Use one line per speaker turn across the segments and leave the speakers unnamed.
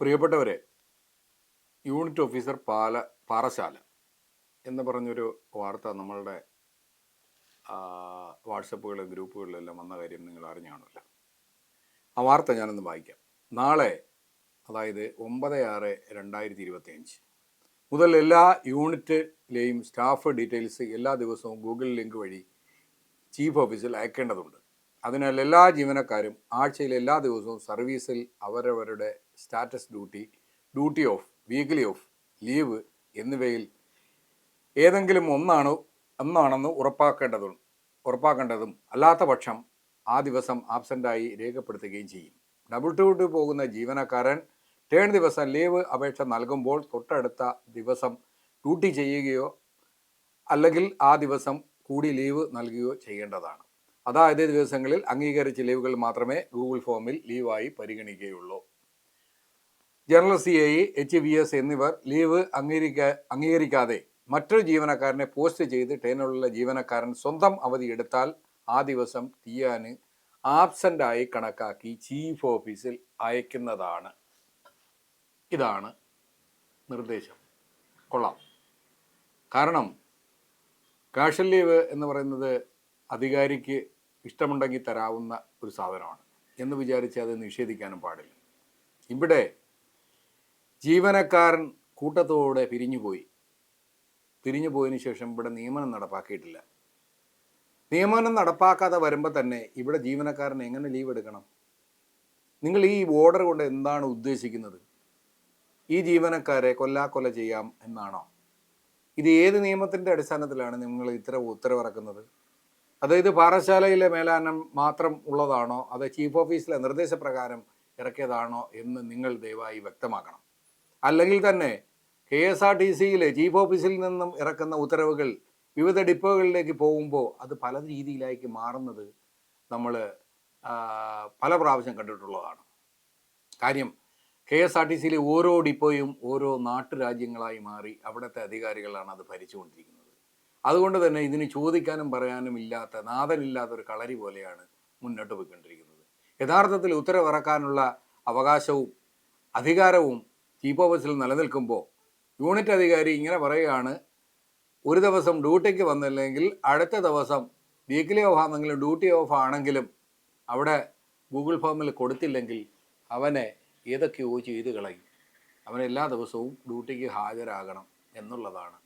പ്രിയപ്പെട്ടവരെ unit officer പാല പാറശാല എന്ന് പറഞ്ഞൊരു വാർത്ത നമ്മളുടെ വാട്സപ്പുകൾ ഗ്രൂപ്പുകളിലെല്ലാം വന്ന കാര്യം നിങ്ങൾ അറിഞ്ഞു കാണുമല്ലോ ആ വാർത്ത ഞാനൊന്ന് വായിക്കാം. നാളെ അതായത് ഒമ്പത് ആറ് രണ്ടായിരത്തി ഇരുപത്തി അഞ്ച് മുതൽ എല്ലാ യൂണിറ്റിലെയും സ്റ്റാഫ് ഡീറ്റെയിൽസ് എല്ലാ ദിവസവും ഗൂഗിൾ ലിങ്ക് വഴി ചീഫ് ഓഫീസിൽ അയക്കേണ്ടതുണ്ട്. അതിനാൽ എല്ലാ ജീവനക്കാരും ആഴ്ചയിൽ എല്ലാ ദിവസവും സർവീസിൽ അവരവരുടെ status duty duty off weekly off leave എന്നിവയിൽ ഏതെങ്കിലും ഒന്നാണ് ഒന്നാണെന്ന് ഉറപ്പാക്കേണ്ടതും ഉറപ്പാക്കേണ്ടതും അല്ലാത്ത പക്ഷം ആ ദിവസം ആബ്സെന്റായി രേഖപ്പെടുത്തുകയും ചെയ്യും. ഡബിൾ ഡ്യൂട്ടി പോകുന്ന ജീവനക്കാരൻ ടേൺ ദിവസം ലീവ് അപേക്ഷ നൽകുമ്പോൾ തൊട്ടടുത്ത ദിവസം ഡ്യൂട്ടി ചെയ്യുകയോ അല്ലെങ്കിൽ ആ ദിവസം കൂടി ലീവ് നൽകുകയോ ചെയ്യേണ്ടതാണ്. അതായത് ദിവസങ്ങളിൽ അംഗീകരിച്ച ലീവുകൾ മാത്രമേ ഗൂഗിൾ ഫോമിൽ ലീവായി പരിഗണിക്കുകയുള്ളൂ. General C I H V S എന്നിവർ ലീവ് അംഗീകരിക്ക അംഗീകരിക്കാതെ മറ്റൊരു ജീവനക്കാരനെ പോസ്റ്റ് ചെയ്ത് ട്രെയിനിലുള്ള ജീവനക്കാരൻ സ്വന്തം അവധി എടുത്താൽ ആ ദിവസം തീയാന് ആബ്സെന്റായി കണക്കാക്കി ചീഫ് ഓഫീസിൽ അയക്കുന്നതാണ്. ഇതാണ് നിർദ്ദേശം. കൊള്ളാം. കാരണം കാഷൽ ലീവ് എന്ന് പറയുന്നത് അധികാരിക്ക് ഇഷ്ടമുണ്ടെങ്കിൽ തരാവുന്ന ഒരു സാധനമാണ് എന്ന് വിചാരിച്ച് അത് നിഷേധിക്കാനും പാടില്ല. ഇവിടെ ജീവനക്കാരൻ കൂട്ടത്തോടെ പിരിഞ്ഞുപോയി. പിരിഞ്ഞു പോയതിനു ശേഷം ഇവിടെ നിയമനം നടപ്പാക്കിയിട്ടില്ല. നിയമനം നടപ്പാക്കാതെ വരുമ്പോൾ തന്നെ ഇവിടെ ജീവനക്കാരൻ എങ്ങനെ ലീവ് എടുക്കണം? നിങ്ങൾ ഈ ഓർഡർ കൊണ്ട് എന്താണ് ഉദ്ദേശിക്കുന്നത്? ഈ ജീവനക്കാരെ കൊല്ലാക്കൊല ചെയ്യാം എന്നാണോ? ഇത് ഏത് നിയമത്തിന്റെ അടിസ്ഥാനത്തിലാണ് നിങ്ങൾ ഇത്ര ഉത്തരവിറക്കുന്നത്? അതായത് പാറശാലയിലെ മേലാനം മാത്രം ഉള്ളതാണോ? അത് ചീഫ് ഓഫീസിലെ നിർദ്ദേശപ്രകാരം ഇറക്കിയതാണോ എന്ന് നിങ്ങൾ ദയവായി വ്യക്തമാക്കണം. അല്ലെങ്കിൽ തന്നെ കെ എസ് ആർ ടി സിയിലെ ചീഫ് ഓഫീസിൽ നിന്നും ഇറക്കുന്ന ഉത്തരവുകൾ വിവിധ ഡിപ്പോകളിലേക്ക് പോകുമ്പോൾ അത് പല രീതിയിലേക്ക് മാറുന്നത് നമ്മൾ പല പ്രാവശ്യം കണ്ടിട്ടുള്ളതാണ്. കാര്യം കെ എസ് ആർ ടി സിയിലെ ഓരോ ഡിപ്പോയും ഓരോ നാട്ടുരാജ്യങ്ങളായി മാറി അവിടുത്തെ അധികാരികളാണ് അത് ഭരിച്ചുകൊണ്ടിരിക്കുന്നത്. അതുകൊണ്ട് തന്നെ ഇതിന് ചോദിക്കാനും പറയാനും ഇല്ലാത്ത നാഥനില്ലാത്ത ഒരു കളരി പോലെയാണ് മുന്നോട്ട് പോയിക്കൊണ്ടിരിക്കുന്നത്. യഥാർത്ഥത്തിൽ ഉത്തരവിറക്കാനുള്ള അവകാശവും അധികാരവും ചീഫ് ഓഫീസിൽ നിലനിൽക്കുമ്പോൾ യൂണിറ്റ് അധികാരി ഇങ്ങനെ പറയുകയാണ് ഒരു ദിവസം ഡ്യൂട്ടിക്ക് വന്നില്ലെങ്കിൽ അടുത്ത ദിവസം വീക്കിലി ഓഫ് ആണെങ്കിലും ഡ്യൂട്ടി ഓഫ് ആണെങ്കിലും അവിടെ ഗൂഗിൾ ഫോമിൽ കൊടുത്തില്ലെങ്കിൽ അവനെ ഏതൊക്കെയോ ചെയ്ത് കളയും. അവൻ എല്ലാ ദിവസവും ഡ്യൂട്ടിക്ക് ഹാജരാകണം എന്നുള്ളതാണ്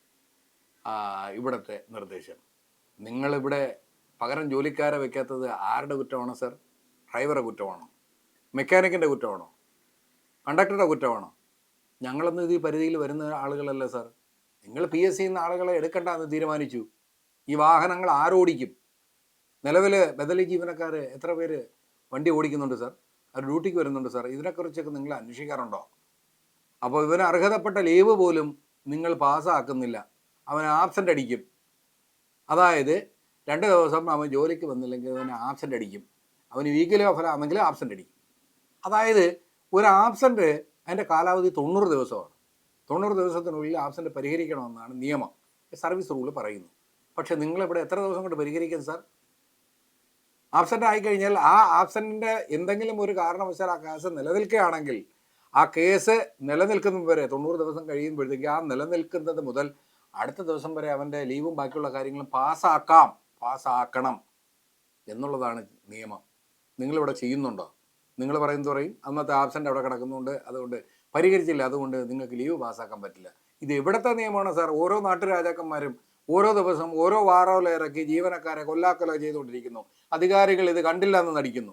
ഇവിടുത്തെ നിർദ്ദേശം. നിങ്ങളിവിടെ പകരം ജോലിക്കാരെ വെക്കാത്തത് ആരുടെ കുറ്റമാണോ സർ? ഡ്രൈവറുടെ കുറ്റമാണോ? മെക്കാനിക്കിന്റെ കുറ്റമാണോ? കണ്ടക്ടറുടെ കുറ്റമാണോ? ഞങ്ങളൊന്നും ഇത് ഈ പരിധിയിൽ വരുന്ന ആളുകളല്ല സർ. നിങ്ങൾ പി എസ് സിന്ന് ആളുകളെ എടുക്കണ്ട എന്ന് തീരുമാനിച്ചു. ഈ വാഹനങ്ങൾ ആരോടിക്കും നിലവിൽ ബദലി ജീവനക്കാർ എത്ര പേര് വണ്ടി ഓടിക്കുന്നുണ്ട് സർ? അവർ ഡ്യൂട്ടിക്ക് വരുന്നുണ്ട് സർ. ഇതിനെക്കുറിച്ചൊക്കെ നിങ്ങൾ അന്വേഷിക്കാറുണ്ടോ? അപ്പോൾ ഇവന് അർഹതപ്പെട്ട ലീവ് പോലും നിങ്ങൾ പാസ്സാക്കുന്നില്ല അവൻ ആബ്സെന്റ് അടിക്കും. അതായത് രണ്ട് ദിവസം അവൻ ജോലിക്ക് വന്നില്ലെങ്കിൽ അവന് ആബ്സെന്റ് അടിക്കും. അവന് വീക്കിലി ഓഫറാണെങ്കിൽ ആബ്സെന്റ് അടിക്കും. അതായത് ഒരു ആബ്സെന്റ് അതിന്റെ കാലാവധി തൊണ്ണൂറ് ദിവസമാണ്. തൊണ്ണൂറ് ദിവസത്തിനുള്ളിൽ ആബ്സെന്റ് പരിഹരിക്കണമെന്നാണ് നിയമം. സർവീസ് റൂൾ പറയുന്നു. പക്ഷേ നിങ്ങളിവിടെ എത്ര ദിവസം കൊണ്ട് പരിഹരിക്കും സാർ ആബ്സെന്റ് ആയിക്കഴിഞ്ഞാൽ ആ ആബ്സെന്റിന്റെ എന്തെങ്കിലും ഒരു കാരണവശാൽ ആ കേസ് നിലനിൽക്കുകയാണെങ്കിൽ ആ കേസ് നിലനിൽക്കുന്നത് വരെ തൊണ്ണൂറ് ദിവസം കഴിയുമ്പോഴത്തേക്ക് ആ നിലനിൽക്കുന്നത് മുതൽ അടുത്ത ദിവസം വരെ അവന്റെ ലീവും ബാക്കിയുള്ള കാര്യങ്ങളും പാസ്സാക്കാം പാസ്സാക്കണം എന്നുള്ളതാണ് നിയമം. നിങ്ങളിവിടെ ചെയ്യുന്നുണ്ടോ? നിങ്ങൾ പറയുന്നത് പറയും അന്നത്തെ ആബ്സെന്റ് അവിടെ കിടക്കുന്നുണ്ട് അതുകൊണ്ട് പരിഹരിച്ചില്ല അതുകൊണ്ട് നിങ്ങൾക്ക് ലീവ് പാസ്സാക്കാൻ പറ്റില്ല. ഇത് എവിടുത്തെ നിയമമാണ് സാർ? ഓരോ നാട്ടുരാജാക്കന്മാരും ഓരോ ദിവസം ഓരോ വാറോലേറക്കി ജീവനക്കാരെ കൊല്ലാക്കൊല ചെയ്തുകൊണ്ടിരിക്കുന്നു. അധികാരികൾ ഇത് കണ്ടില്ല എന്ന് നടിക്കുന്നു.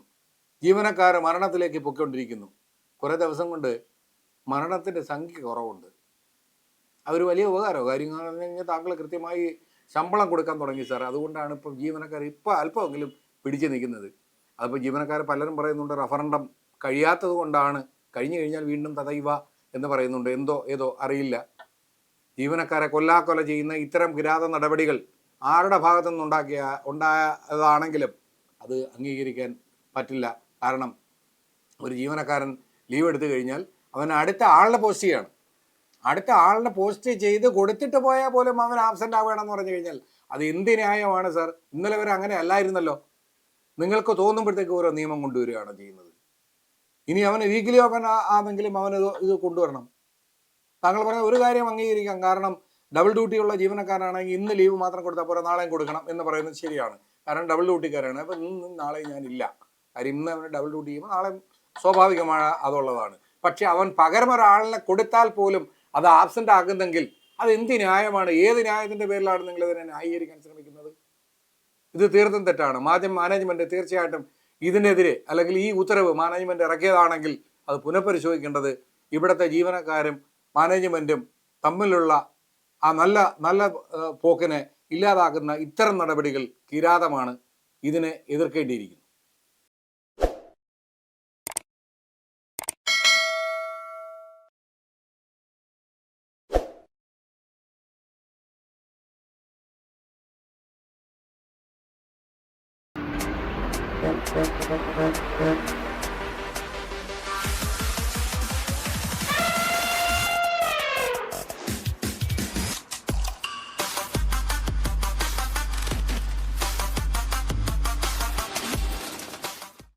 ജീവനക്കാരെ മരണത്തിലേക്ക് പൊക്കിക്കൊണ്ടിരിക്കുന്നു കുറേ ദിവസം കൊണ്ട് മരണത്തിന്റെ സംഖ്യ കുറവുണ്ട്. അതൊരു വലിയ ഉപകാരമോ. കാര്യം പറഞ്ഞു കഴിഞ്ഞാൽ താങ്കൾ കൃത്യമായി ശമ്പളം കൊടുക്കാൻ തുടങ്ങി സാർ അതുകൊണ്ടാണ് ഇപ്പം ജീവനക്കാർ ഇപ്പോൾ അല്പമെങ്കിലും പിടിച്ചു നിൽക്കുന്നത്. അതിപ്പോൾ ജീവനക്കാർ പലരും പറയുന്നുണ്ട് റഫറണ്ടം കഴിയാത്തത് കൊണ്ടാണ്. കഴിഞ്ഞു കഴിഞ്ഞാൽ വീണ്ടും തതൈവ എന്ന് പറയുന്നുണ്ട്. എന്തോ ഏതോ അറിയില്ല. ജീവനക്കാരെ കൊല്ലാക്കൊല ചെയ്യുന്ന ഇത്തരം കിരാത നടപടികൾ ആരുടെ ഭാഗത്തു നിന്നുണ്ടാക്കിയ ഉണ്ടായതാണെങ്കിലും അത് അംഗീകരിക്കാൻ പറ്റില്ല. കാരണം ഒരു ജീവനക്കാരൻ ലീവ് എടുത്തു കഴിഞ്ഞാൽ അവൻ അടുത്ത ആളുടെ പോസ്റ്റ് ചെയ്യണം. അടുത്ത ആളിനെ പോസ്റ്റ് ചെയ്ത് കൊടുത്തിട്ട് പോയാൽ പോലും അവൻ ആബ്സെന്റ് ആവുകയാണെന്ന് പറഞ്ഞു കഴിഞ്ഞാൽ അത് എന്ത് ന്യായമാണ് സാർ ഇന്നലെ വരെ അങ്ങനെ അല്ലായിരുന്നല്ലോ. നിങ്ങൾക്ക് തോന്നുമ്പോഴത്തേക്ക് ഓരോ നിയമം കൊണ്ടുവരികയാണ് ചെയ്യുന്നത്. ഇനി അവന് വീക്കിലി ഓപ്പൺ ആണെങ്കിലും അവന് ഇത് കൊണ്ടുവരണം. താങ്കൾ പറഞ്ഞ ഒരു കാര്യം അംഗീകരിക്കാം. കാരണം ഡബിൾ ഡ്യൂട്ടിയുള്ള ജീവനക്കാരാണെങ്കിൽ ഇന്ന് ലീവ് മാത്രം കൊടുത്താൽ പോരാ നാളെയും കൊടുക്കണം എന്ന് പറയുന്നത് ശരിയാണ്. കാരണം ഡബിൾ ഡ്യൂട്ടിക്കാരാണ് അപ്പം ഇന്ന് നാളെ ഞാനില്ല. കാര്യം ഇന്ന് അവന് ഡബിൾ ഡ്യൂട്ടി ചെയ്യുമ്പോൾ നാളെ സ്വാഭാവികമായ അതുള്ളതാണ്. പക്ഷെ അവൻ പകരം ഒരാളിനെ കൊടുത്താൽ പോലും അത് ആബ്സെന്റ് ആകുന്നെങ്കിൽ അത് എന്ത് ന്യായമാണ്? ഏത് ന്യായത്തിന്റെ പേരിലാണ് നിങ്ങൾ ഇതിനെ ന്യായീകരിക്കാൻ ശ്രമിക്കുന്നത്? ഇത് തീർത്തും തെറ്റാണ്. മാധ്യമ മാനേജ്മെന്റ് തീർച്ചയായിട്ടും ഇതിനെതിരെ അല്ലെങ്കിൽ ഈ ഉത്തരവ് മാനേജ്മെന്റ് ഇറക്കിയതാണെങ്കിൽ അത് പുനഃപരിശോധിക്കേണ്ടത് ഇവിടുത്തെ ജീവനക്കാരും മാനേജ്മെന്റും തമ്മിലുള്ള ആ നല്ല നല്ല പോക്കിനെ ഇല്ലാതാക്കുന്ന ഇത്തരം നടപടികൾ കിരാതമാണ് ഇതിനെ എതിർക്കേണ്ടിയിരിക്കുന്നു
Thank you.